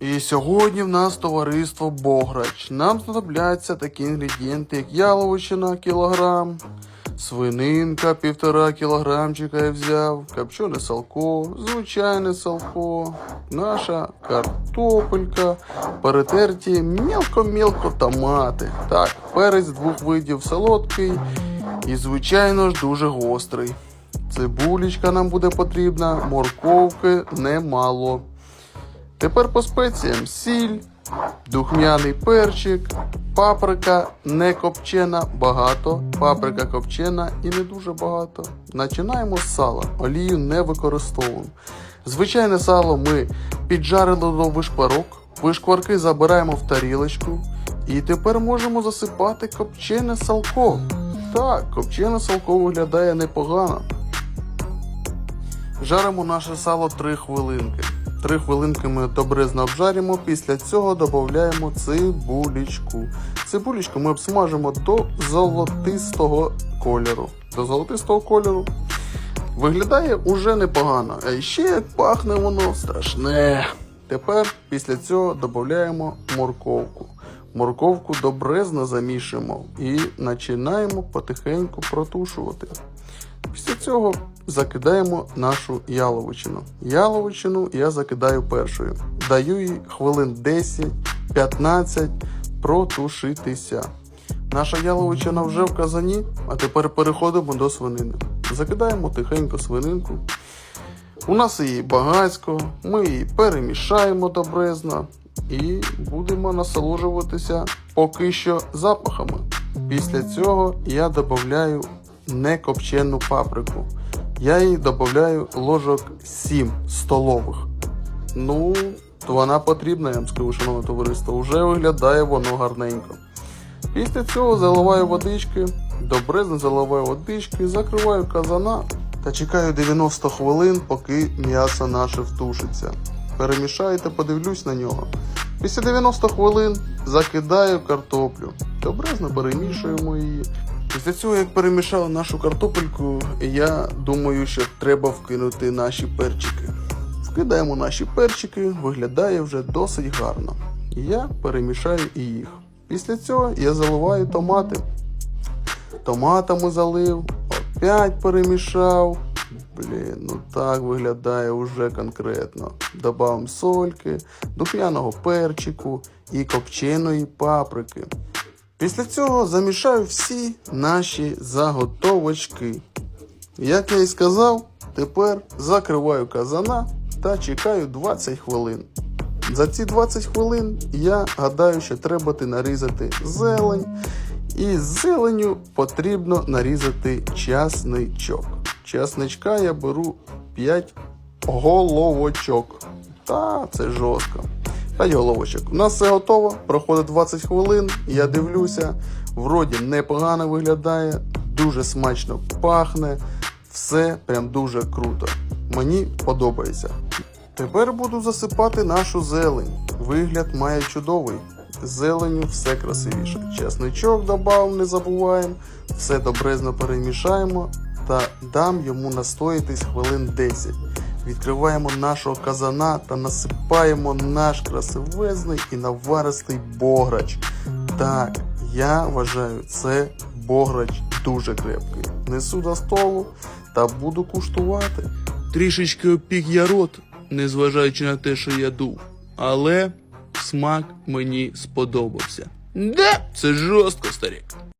І сьогодні в нас товариство Бограч. Нам знадобляться такі інгредієнти, як яловичина кілограм, свининка півтора кілограмчика я взяв, копчене салко, звичайне салко, наша картопелька, перетерті мілко-мілко томати. Так, перець двох видів солодкий і, звичайно ж, дуже гострий. Цибулечка нам буде потрібна, морковки немало. Тепер по спеціям сіль, духмяний перчик, паприка не копчена багато, паприка копчена і не дуже багато. Починаємо з сала, олію не використовуємо. Звичайне сало ми піджарили до вишкварок, вишкварки забираємо в тарілочку і тепер можемо засипати копчене салко. Так, копчене салко виглядає непогано. Жаримо наше сало 3 хвилинки. 3 хвилинки ми добризно обжаримо, після цього додаємо цибулечку. Цибулечку ми обсмажимо до золотистого кольору. До золотистого кольору. Виглядає уже непогано, а ще як пахне воно страшне. Тепер після цього додаємо морковку. Морковку добрезно замішуємо і починаємо потихеньку протушувати. Після цього закидаємо нашу яловичину. Яловичину я закидаю першою. Даю їй хвилин 10-15 протушитися. Наша яловичина вже в казані, а тепер переходимо до свинини. Закидаємо тихенько свининку. У нас її багацько, ми її перемішаємо добрезно і будемо насолоджуватися поки що запахами. Після цього я додаю некопчену паприку. Я їй додаю ложок 7 столових. Ну, то вона потрібна, я вам скажу, шановне товариство. Вже виглядає воно гарненько. Після цього заливаю водички, добрезно заливаю водички, закриваю казана та чекаю 90 хвилин, поки м'ясо наше втушиться. Перемішаю та подивлюсь на нього. Після 90 хвилин закидаю картоплю. Добрезно перемішуємо її. Після цього, як перемішали нашу картопельку, я думаю, що треба вкинути наші перчики. Вкидаємо наші перчики, виглядає вже досить гарно. Я перемішаю і їх. Після цього я заливаю томати. Томатами залив, опять перемішав. Блін, ну так виглядає уже конкретно. Добавимо сольки, духмяного перчику і копченої паприки. Після цього замішаю всі наші заготовочки. Як я і сказав, тепер закриваю казана та чекаю 20 хвилин. За ці 20 хвилин я гадаю, що треба нарізати зелень. І з зеленю потрібно нарізати часничок. Часничка я беру 5 головочок. Та це жорстко. 5 головочок. У нас все готово. Проходить 20 хвилин. Я дивлюся. Вроді непогано виглядає, дуже смачно пахне. Все прям дуже круто. Мені подобається. Тепер буду засипати нашу зелень. Вигляд має чудовий. Зеленю все красивіше. Чесничок додав, не забуваємо. Все добрезно перемішаємо та дам йому настоїтись хвилин 10. Відкриваємо нашого казана та насипаємо наш красивезний і наваристий бограч. Так, я вважаю, це бограч дуже крепкий. Несу до столу та буду куштувати. Трішечки опік я рот, незважаючи на те, що я дув. Але смак мені сподобався. Де? Це жорстко, старик.